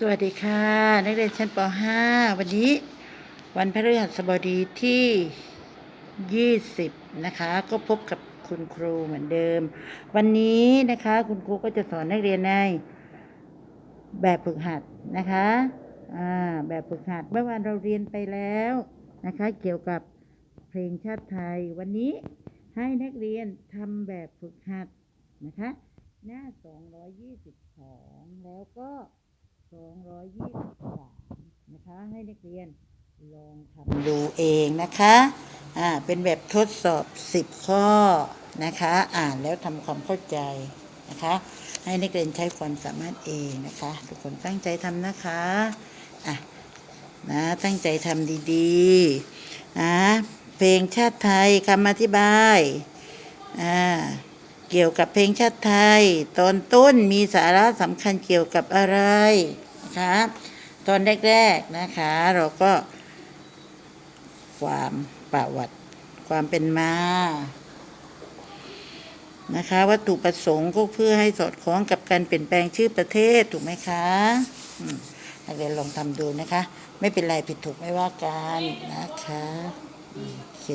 สวัสดีค่ะ นักเรียนชั้นป .5 วันนี้ วันพฤหัสบดีที่ 20 นะคะ ก็พบกับคุณครูเหมือนเดิม วันนี้นะคะ คุณครูก็จะสอนนักเรียนใน แบบฝึกหัดนะคะแบบฝึกหัดเมื่อวานเราเรียนไปแล้วนะคะ เกี่ยวกับเพลงชาติไทย วันนี้ให้นักเรียนทำแบบฝึกหัดนะคะ หน้า 222 แล้วก็ 223 นะคะ ให้นักเรียนลองทำดูเองนะคะ อ่า เป็นแบบทดสอบ 10 ข้อนะคะ อ่านแล้วทำความเข้าใจนะคะ ให้นักเรียนใช้ความสามารถเองนะคะ ทุกคนตั้งใจทำนะคะ อะ นะ ตั้งใจทำดีๆ นะ เพลงชาติไทยคำอธิบาย อ่า เกี่ยวกับเพลงชาติไทย ตอนต้นมีสาระสำคัญเกี่ยวกับอะไรนะคะตอนแรกๆนะคะ เราก็ ความประวัติ ความเป็นมานะคะ วัตถุประสงค์ก็เพื่อให้สอดคล้องกับการเปลี่ยนแปลงชื่อประเทศถูกไหมคะอืมนักเรียนลองทำดูนะคะ ไม่เป็นไรผิดถูกไม่ว่ากันนะคะโอเค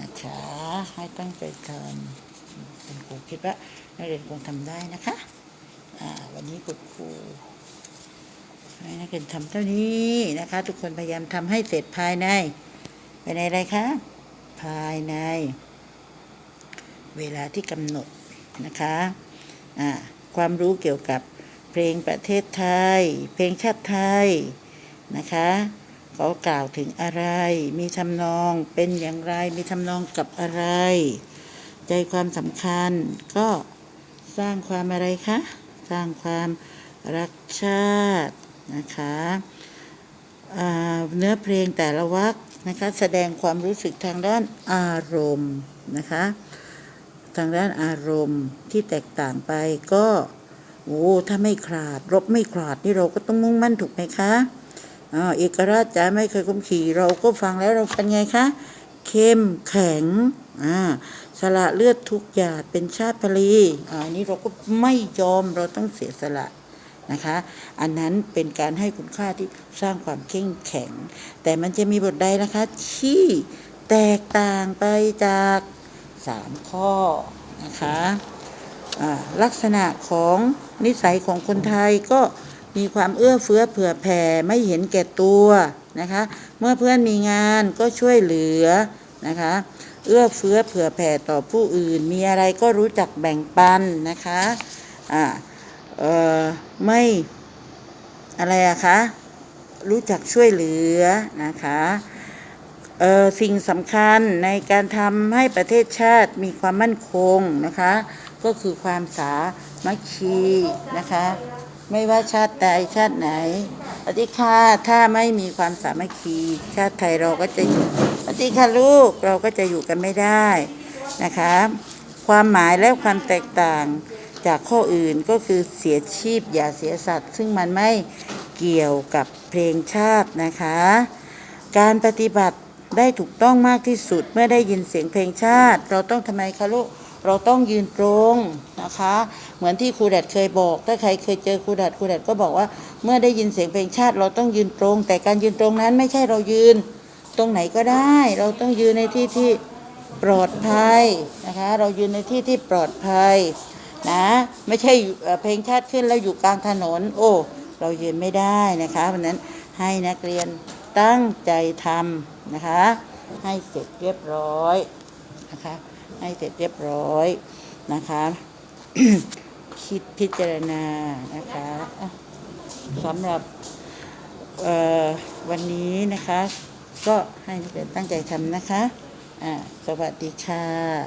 นะคะ ให้ตั้งใจทำ คุณครูคิดว่านักเรียนคงทำได้นะคะอ่าวันนี้คุณครูให้นักเรียนทำเท่านี้นะคะ ทุกคนพยายามทำให้เสร็จภายในภายในอะไรคะภายใน เวลาที่กำหนดนะคะอ่าความรู้เกี่ยวกับเพลงประเทศไทย เพลงชาติไทยนะคะเขากล่าวถึงอะไร มีทำนองเป็นอย่างไร มีทำนองกับอะไร ใจความสำคัญ ก็สร้างความอะไรคะ สร้างความรักชาตินะคะเนื้อเพลงแต่ละวรรคนะคะแสดงความรู้สึกทางด้านอารมณ์นะคะทางด้านอารมณ์ที่แตกต่างไปก็โอ้ถ้าไม่ขาด รบไม่ขาดนี่เราก็ต้องมุ่งมั่นถูกไหมคะอ่าเอกราชจะไม่เคยก้มขี่เราก็ฟังแล้วเราเป็นไงคะ เข้มแข็งอ่า สละเลือดทุกหยาดเป็นชาติพลีอันนี้เราก็ไม่ยอมเราต้องเสียสละนะคะ อันนั้นเป็นการให้คุณค่าที่สร้างความเข้มแข็ง แต่มันจะมีบทใดนะคะ ที่แตกต่างไปจากสามข้อนะคะลักษณะของนิสัยของคนไทยก็มีความเอื้อเฟื้อเผื่อแผ่ไม่เห็นแก่ตัวนะคะ เมื่อเพื่อนมีงานก็ช่วยเหลือนะคะ เอื้อเฟื้อเผื่อแผ่ต่อผู้อื่น มีอะไรก็รู้จักแบ่งปันนะคะอ่าเอ่อไม่อะไรอะคะรู้จักช่วยเหลือนะคะเอ่อสิ่งสำคัญในการทำให้ประเทศชาติมีความมั่นคงนะคะ ก็คือความสามัคคีนะคะ ไม่ว่าชาติใดชาติไหนปฏิฆาถ้าไม่มีความสามัคคี ชาติไทยเราก็จะอยู่ ปฏิฆาลูกเราก็จะอยู่กันไม่ได้นะคะ ความหมายและความแตกต่างจากข้ออื่นก็คือเสียชีพอย่าเสียสัตว์ ซึ่งมันไม่เกี่ยวกับเพลงชาตินะคะ การปฏิบัติได้ถูกต้องมากที่สุดเมื่อได้ยินเสียงเพลงชาติ เราต้องทำไมคะลูกเราต้องยืนตรงนะคะ เหมือนที่ครูดัดเคยบอก ถ้าใครเคยเจอครูดัดครูดัดก็บอกว่า เมื่อได้ยินเสียงเพลงชาติ เราต้องยืนตรง แต่การยืนตรงนั้นไม่ใช่เรายืน ตรงไหนก็ได้ เราต้องยืนในที่ที่ปลอดภัยนะคะ เรายืนในที่ที่ปลอดภัยนะไม่ใช่เพลงชาติขึ้นแล้วอยู่กลางถนน โอ้เรายืนไม่ได้นะคะเพราะนั้นให้นักเรียนตั้งใจทำนะคะ ให้เสร็จเรียบร้อยนะคะ ให้เสร็จเรียบร้อยนะคะคิดพิจารณานะคะสำหรับวันนี้นะคะ ก็ให้นักเรียนตั้งใจทำนะคะ อ่า สวัสดีค่ะ